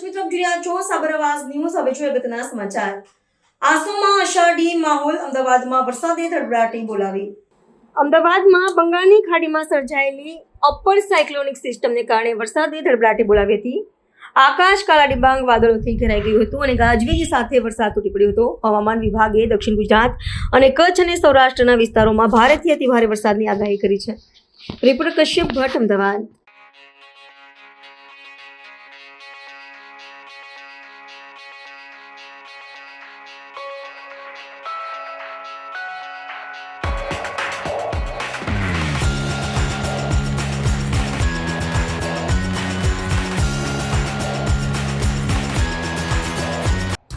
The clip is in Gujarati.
સાબર સાબરવાસ ન્યૂઝ. હવે જોઈએ અગત્યના સમાચાર. આસોમાં અષાઢી માહોલ. અમદાવાદમાં વરસાદે ધડબડાટી બોલાવી. અમદાવાદમાં બંગાળની ખાડીમાં સર્જાયેલી અપર સાયક્લોનિક સિસ્ટમને કારણે વરસાદે ધડબડાટી બોલાવી હતી. આકાશ કાળા ડિબાંગ વાદળોથી ઘેરાઈ ગયું હતું અને ગાજવીજ સાથે વરસાદ તૂટી પડ્યો હતો. હવામાન વિભાગે દક્ષિણ ગુજરાત અને કચ્છ અને સૌરાષ્ટ્રના વિસ્તારોમાં ભારેથી અતિ ભારે વરસાદની આગાહી કરી છે. રિપોર્ટર કશ્યપ ભટ્ટ, અમદાવાદ.